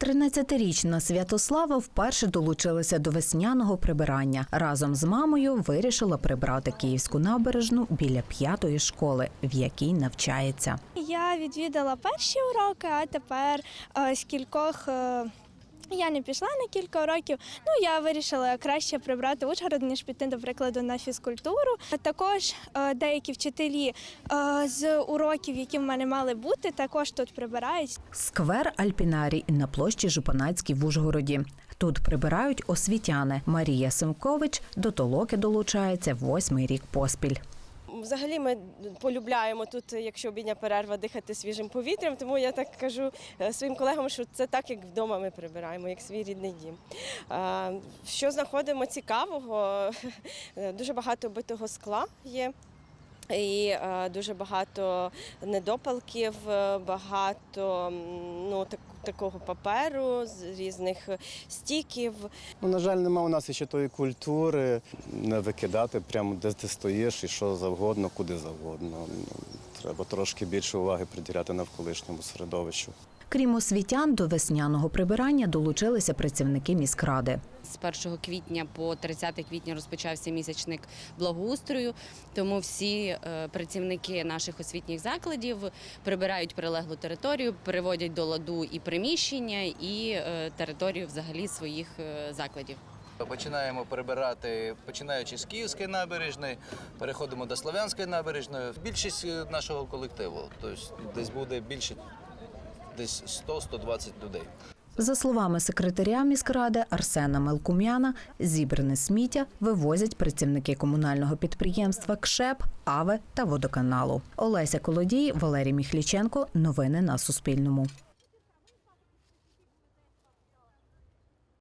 13-річна Святослава вперше долучилася до весняного прибирання. Разом з мамою вирішила прибрати київську набережну біля п'ятої школи, в якій навчається. Я відвідала перші уроки, а тепер е, з кількох. Я не пішла на кілька уроків. Ну я вирішила краще прибрати Ужгород, ніж піти, до прикладу, на фізкультуру. Також е, деякі вчителі е, з уроків, які в мене мали бути, також тут прибирають. Сквер Альпінарій на площі Жупанацькій в Ужгороді. Тут прибирають освітяни. Марія Семкович до толоки долучається восьмий рік поспіль. Взагалі ми полюбляємо тут, якщо обідня перерва, дихати свіжим повітрям. Тому я так кажу е, своїм колегам, що це так, як вдома ми прибираємо, як свій рідний дім. Що знаходимо цікавого? Е, Дуже багато битого скла є. І е, дуже багато недопалків, багато ну, так, такого паперу з різних стіків. Ну, на жаль, немає у нас ще тої культури не викидати прямо де ти стоїш і що завгодно, куди завгодно. Треба трошки більше уваги приділяти навколишньому середовищу. Крім освітян, до весняного прибирання долучилися працівники міськради. З 1 квітня по 30 квітня розпочався місячник благоустрою, тому всі е, працівники наших освітніх закладів прибирають прилеглу територію, приводять до ладу і приміщення, і е, територію взагалі своїх е, закладів. Починаємо прибирати, починаючи з Київської набережної, переходимо до Слов'янської набережної. Більшість нашого колективу, тобто десь буде більше десь 100-120 людей. За словами секретаря міськради Арсена Мелкум'яна, зібране сміття вивозять працівники комунального підприємства КШЕП, АВЕ та водоканалу. Олеся Колодій, Валерій Міхліченко. Новини на Суспільному.